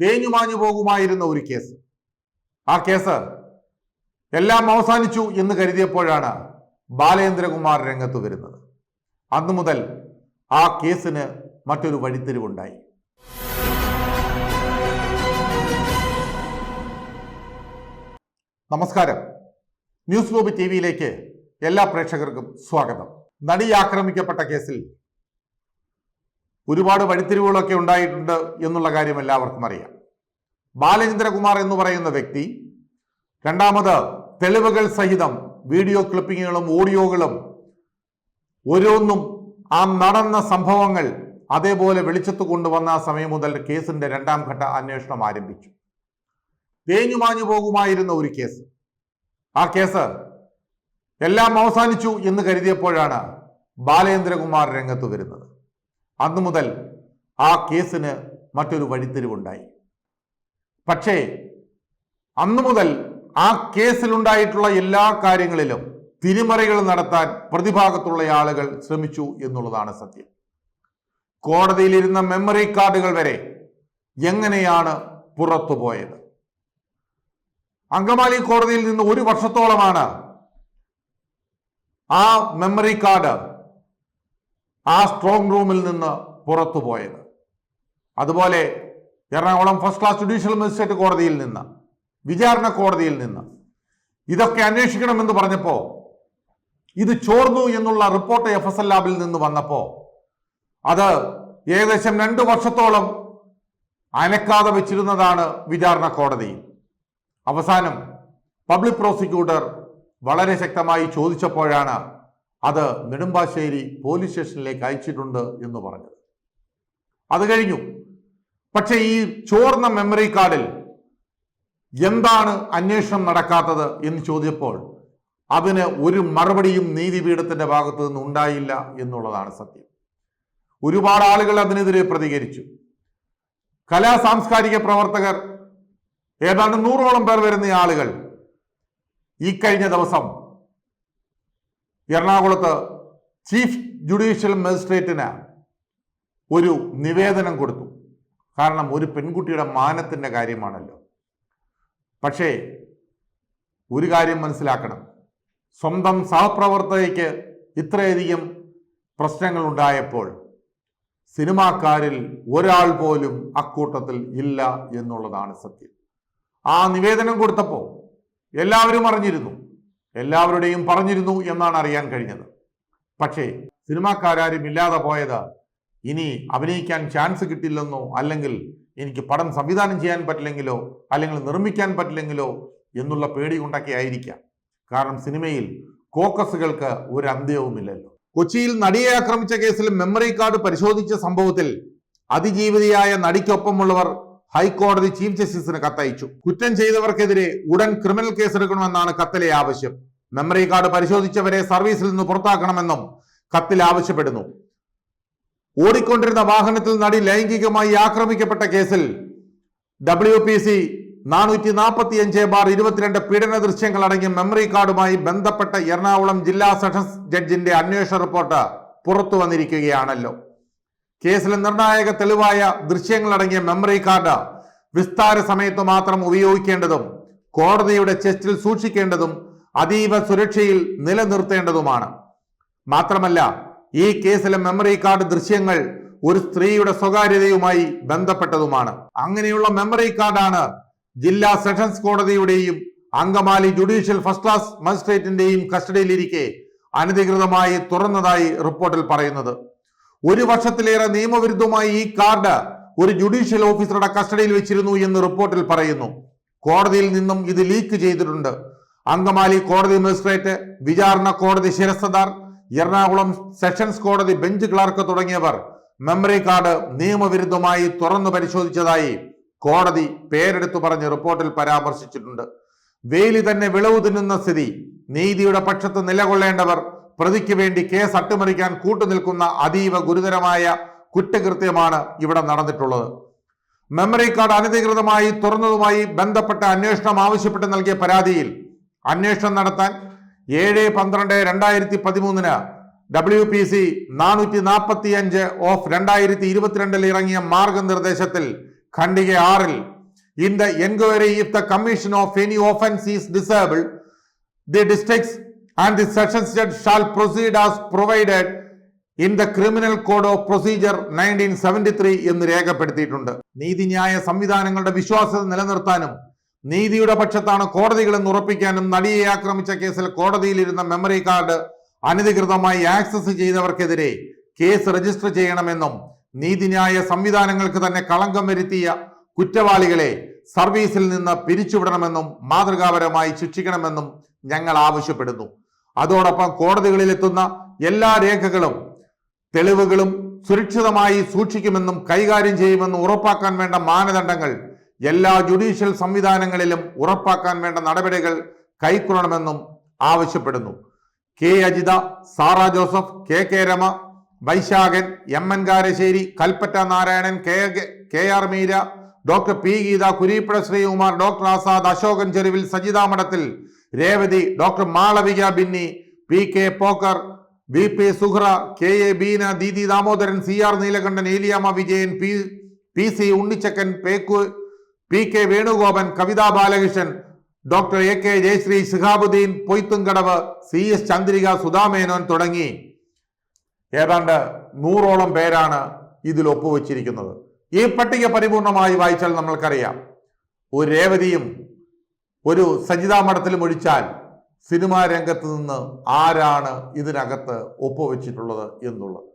തേഞ്ഞുമാഞ്ഞു പോകുമായിരുന്ന ഒരു കേസ് ആ കേസ് എല്ലാം അവസാനിച്ചു എന്ന് കരുതിയപ്പോഴാണ് ബാലേന്ദ്രകുമാർ രംഗത്ത് വരുന്നത്. അന്നു മുതൽ ആ കേസിന് മറ്റൊരു വഴിത്തിരിവുണ്ടായി. നമസ്കാരം. ന്യൂസ് ലോബി ടി വിയിലേക്ക് എല്ലാ പ്രേക്ഷകർക്കും സ്വാഗതം. നടി ആക്രമിക്കപ്പെട്ട കേസിൽ ഒരുപാട് വഴിത്തിരിവുകളൊക്കെ ഉണ്ടായിട്ടുണ്ട് എന്നുള്ള കാര്യം എല്ലാവർക്കും അറിയാം. ബാലചന്ദ്രകുമാർ എന്ന് പറയുന്ന വ്യക്തി രണ്ടാമത് തെളിവുകൾ സഹിതം വീഡിയോ ക്ലിപ്പിങ്ങുകളും ഓഡിയോകളും ഓരോന്നും ആ നടന്ന സംഭവങ്ങൾ അതേപോലെ വെളിച്ചത്ത് കൊണ്ടുവന്ന ആ സമയം മുതൽ കേസിന്റെ രണ്ടാം ഘട്ട അന്വേഷണം ആരംഭിച്ചു. തേഞ്ഞുമാഞ്ഞു പോകുമായിരുന്ന ഒരു കേസ്. ആ കേസ് എല്ലാം അവസാനിച്ചു എന്ന് കരുതിയപ്പോഴാണ് ബാലേന്ദ്രകുമാർ രംഗത്ത് വരുന്നത്. അന്നു മുതൽ ആ കേസിന് മറ്റൊരു വഴിത്തിരിവുണ്ടായി. പക്ഷേ അന്നു മുതൽ ആ കേസിലുണ്ടായിട്ടുള്ള എല്ലാ കാര്യങ്ങളിലും തിരിമറികൾ നടത്താൻ പ്രതിഭാഗത്തുള്ള ആളുകൾ ശ്രമിച്ചു എന്നുള്ളതാണ് സത്യം. കോടതിയിലിരുന്ന മെമ്മറി കാർഡുകൾ വരെ എങ്ങനെയാണ് പുറത്തുപോയത്? അങ്കമാലി കോടതിയിൽ നിന്ന് ഒരു വർഷത്തോളമാണ് ആ മെമ്മറി കാർഡ് ആ സ്ട്രോങ് റൂമിൽ നിന്ന് പുറത്തു പോയത്. അതുപോലെ Ernakulam first class judicial magistrate കോടതിയിൽ നിന്ന് വിചാരണ കോടതിയിൽ നിന്ന്. ഇതൊക്കെ അന്വേഷിക്കണമെന്ന് പറഞ്ഞപ്പോൾ ഇത് ചോർന്നു എന്നുള്ള റിപ്പോർട്ട് എഫ് എസ് എൽ ലാബിൽ നിന്ന് വന്നപ്പോൾ അത് ഏകദേശം രണ്ട് വർഷത്തോളം അനക്കാതെ വെച്ചിരുന്നതാണ് വിചാരണ കോടതി. അവസാനം പബ്ലിക് പ്രോസിക്യൂട്ടർ വളരെ ശക്തമായി ചോദിച്ചപ്പോഴാണ് അത് നെടുമ്പാശ്ശേരി പോലീസ് സ്റ്റേഷനിലേക്ക് അയച്ചിട്ടുണ്ട് എന്ന് പറഞ്ഞത്. അത് കഴിഞ്ഞു. പക്ഷേ ഈ ചോർന്ന മെമ്മറി കാർഡിൽ എന്താണ് അന്വേഷണം നടക്കാത്തത് എന്ന് ചോദിച്ചപ്പോൾ അതിന് ഒരു മറുപടിയും നീതിപീഠത്തിന്റെ ഭാഗത്തു നിന്ന് ഉണ്ടായില്ല എന്നുള്ളതാണ് സത്യം. ഒരുപാട് ആളുകൾ അതിനെതിരെ പ്രതികരിച്ചു. കലാ സാംസ്കാരിക പ്രവർത്തകർ ഏതാണ്ട് നൂറോളം പേർ വരുന്ന ആളുകൾ ഈ കഴിഞ്ഞ ദിവസം എറണാകുളത്ത് ചീഫ് ജുഡീഷ്യൽ മജിസ്ട്രേറ്റിന് ഒരു നിവേദനം കൊടുത്തു. കാരണം ഒരു പെൺകുട്ടിയുടെ മാനത്തിന്റെ കാര്യമാണല്ലോ. പക്ഷേ ഒരു കാര്യം മനസ്സിലാക്കണം. സ്വന്തം സഹപ്രവർത്തകയ്ക്ക് ഇത്രയധികം പ്രശ്നങ്ങൾ ഉണ്ടായപ്പോൾ സിനിമാക്കാരിൽ ഒരാൾ പോലും അക്കൂട്ടത്തിൽ ഇല്ല എന്നുള്ളതാണ് സത്യം. ആ നിവേദനം കൊടുത്തപ്പോൾ എല്ലാവരും അറിഞ്ഞിരുന്നു. എല്ലാവരുടെയും പറഞ്ഞിരുന്നു എന്നാണ് അറിയാൻ കഴിഞ്ഞത്. പക്ഷേ സിനിമാക്കാരും ഇല്ലാതെ പോയത് ഇനി അഭിനയിക്കാൻ ചാൻസ് കിട്ടില്ലെന്നോ അല്ലെങ്കിൽ എനിക്ക് പടം സംവിധാനം ചെയ്യാൻ പറ്റില്ലെങ്കിലോ അല്ലെങ്കിൽ നിർമ്മിക്കാൻ പറ്റില്ലെങ്കിലോ എന്നുള്ള പേടി കൊണ്ടൊക്കെ ആയിരിക്കാം. കാരണം സിനിമയിൽ കോക്കസുകൾക്ക് ഒരു അന്ത്യവുമില്ലല്ലോ. കൊച്ചിയിൽ നടിയെ ആക്രമിച്ച കേസിൽ മെമ്മറി കാർഡ് പരിശോധിച്ച സംഭവത്തിൽ അതിജീവിതയായ നടിക്കൊപ്പമുള്ളവർ ഹൈക്കോടതി ചീഫ് ജസ്റ്റിസിന് കത്തയച്ചു. കുറ്റം ചെയ്തവർക്കെതിരെ ഉടൻ ക്രിമിനൽ കേസെടുക്കണമെന്നാണ് കത്തിലെ ആവശ്യം. മെമ്മറി കാർഡ് പരിശോധിച്ചവരെ സർവീസിൽ നിന്ന് പുറത്താക്കണമെന്നും കത്തിൽ ആവശ്യപ്പെടുന്നു. ഓടിക്കൊണ്ടിരുന്ന വാഹനത്തിൽ നടി ലൈംഗികമായി ആക്രമിക്കപ്പെട്ട കേസിൽ ഡബ്ല്യു പി സി നാനൂറ്റി നാൽപ്പത്തി അഞ്ച് ബാർ ഇരുപത്തിരണ്ട് പീഡന ദൃശ്യങ്ങൾ അടങ്ങിയ മെമ്മറി കാർഡുമായി ബന്ധപ്പെട്ട എറണാകുളം ജില്ലാ സെഷൻസ് ജഡ്ജിന്റെ അന്വേഷണ റിപ്പോർട്ട് പുറത്തു വന്നിരിക്കുകയാണല്ലോ. കേസിലെ നിർണായക തെളിവായ ദൃശ്യങ്ങളടങ്ങിയ മെമ്മറി കാർഡ് വിസ്താര സമയത്ത് മാത്രം ഉപയോഗിക്കേണ്ടതും കോടതിയുടെ ചെസ്റ്റിൽ സൂക്ഷിക്കേണ്ടതും അതീവ സുരക്ഷയിൽ നിലനിർത്തേണ്ടതുമാണ്. മാത്രമല്ല ഈ കേസിലെ മെമ്മറി കാർഡ് ദൃശ്യങ്ങൾ ഒരു സ്ത്രീയുടെ സ്വകാര്യതയുമായി ബന്ധപ്പെട്ടതുമാണ്. അങ്ങനെയുള്ള മെമ്മറി കാർഡാണ് ജില്ലാ സെഷൻസ് കോടതിയുടെയും അങ്കമാലി ജുഡീഷ്യൽ ഫസ്റ്റ് ക്ലാസ് മജിസ്ട്രേറ്റിന്റെയും കസ്റ്റഡിയിലിരിക്കെ അനധികൃതമായി തുറന്നതായി റിപ്പോർട്ടിൽ പറയുന്നത്. ഒരു വർഷത്തിലേറെ നിയമവിരുദ്ധമായി ഈ കാർഡ് ഒരു ജുഡീഷ്യൽ ഓഫീസറുടെ കസ്റ്റഡിയിൽ വെച്ചിരുന്നു എന്ന് റിപ്പോർട്ടിൽ പറയുന്നു. കോടതിയിൽ നിന്നും ഇത് ലീക്ക് ചെയ്തിട്ടുണ്ട്. അങ്കമാലി കോടതി മജിസ്ട്രേറ്റ് വിചാരണ കോടതി ശിരസ്തദാർ എറണാകുളം സെഷൻസ് കോടതി ബെഞ്ച് ക്ലർക്ക് തുടങ്ങിയവർ മെമ്മറി കാർഡ് നിയമവിരുദ്ധമായി തുറന്നു പരിശോധിച്ചതായി കോടതി പേരെടുത്തു പറഞ്ഞ് റിപ്പോർട്ടിൽ പരാമർശിച്ചിട്ടുണ്ട്. വേലി തന്നെ വിളവ് തിന്നുന്ന സ്ഥിതി നീതിയുടെ പക്ഷത്ത് നിലകൊള്ളേണ്ടവർ പ്രതിക്ക് വേണ്ടി കേസ് അട്ടിമറിക്കാൻ കൂട്ടുനിൽക്കുന്ന അതീവ ഗുരുതരമായ കുറ്റകൃത്യമാണ് ഇവിടെ നടന്നിട്ടുള്ളത്. മെമ്മറി കാർഡ് അനധികൃതമായി തുറന്നതുമായി ബന്ധപ്പെട്ട അന്വേഷണം ആവശ്യപ്പെട്ട് നൽകിയ പരാതിയിൽ അന്വേഷണം നടത്താൻ ഏഴ് പന്ത്രണ്ട് രണ്ടായിരത്തി പതിമൂന്നിന് ഡബ്ല്യു പി സി നാനൂറ്റി നാൽപ്പത്തി അഞ്ച് ഓഫ് രണ്ടായിരത്തി ഇരുപത്തിരണ്ടിൽ ഇറങ്ങിയ മാർഗനിർദ്ദേശത്തിൽ ഖണ്ഡിക ആറിൽ in the enquiry if the commission of any offence is disable the districts and the sessions judge shall proceed as provided in the criminal code of procedure nineteen seventy three എന്ന് രേഖപ്പെടുത്തിയിട്ടുണ്ട്. നീതിന്യായ സംവിധാനങ്ങളുടെ വിശ്വാസ്യത നിലനിർത്താനും നീതിയുടെ പക്ഷത്താണ് കോടതികളെന്ന് ഉറപ്പിക്കാനും നടിയെ ആക്രമിച്ച കേസിൽ കോടതിയിലിരുന്ന മെമ്മറി കാർഡ് അനധികൃതമായി ആക്സസ് ചെയ്തവർക്കെതിരെ കേസ് രജിസ്റ്റർ ചെയ്യണമെന്നും നീതിന്യായ സംവിധാനങ്ങൾക്ക് തന്നെ കളങ്കം വരുത്തിയ കുറ്റവാളികളെ സർവീസിൽ നിന്ന് പിരിച്ചുവിടണമെന്നും മാതൃകാപരമായി ശിക്ഷിക്കണമെന്നും ഞങ്ങൾ ആവശ്യപ്പെടുന്നു. അതോടൊപ്പം കോടതികളിലെത്തുന്ന എല്ലാ രേഖകളും തെളിവുകളും സുരക്ഷിതമായി സൂക്ഷിക്കുമെന്നും കൈകാര്യം ചെയ്യുമെന്നും ഉറപ്പാക്കാൻ വേണ്ട മാനദണ്ഡങ്ങൾ എല്ലാ ജുഡീഷ്യൽ സംവിധാനങ്ങളിലും ഉറപ്പാക്കാൻ വേണ്ട നടപടികൾ കൈക്കൊള്ളണമെന്നും ആവശ്യപ്പെടുന്നു. K. Ajitha Sarah Joseph K. K. Rema Vaisakhan M. N. Karassery Kalpetta Narayanan K. K. R. Meera doctor P. Geetha Kureeppuzha Sreekumar doctor Azad Ashokan Charuvil Sajitha Madathil Revathi doctor Malavika Binny P K Pokker V P Suhra K A Beena Deedi Damodaran C R Neelakandan Eliyamma Vijayan P P C Unnichekkan പേക്കു P K Venugopan Kavitha Balakrishnan doctor A K Jayasree Shihabuddin Poythumkadavu C S Chandrika Sudha Menon തുടങ്ങി ഏതാണ്ട് നൂറോളം പേരാണ് ഇതിൽ ഒപ്പുവെച്ചിരിക്കുന്നത്. ഈ പട്ടിക പരിപൂർണമായി വായിച്ചാൽ നമ്മൾക്കറിയാം. ഒരു രേവതിയും ഒരു സജിതാ മഠത്തിലും ഒഴിച്ചാൽ സിനിമാ രംഗത്ത് നിന്ന് ആരാണ് ഇതിനകത്ത് ഒപ്പുവെച്ചിട്ടുള്ളത് എന്നുള്ളത്.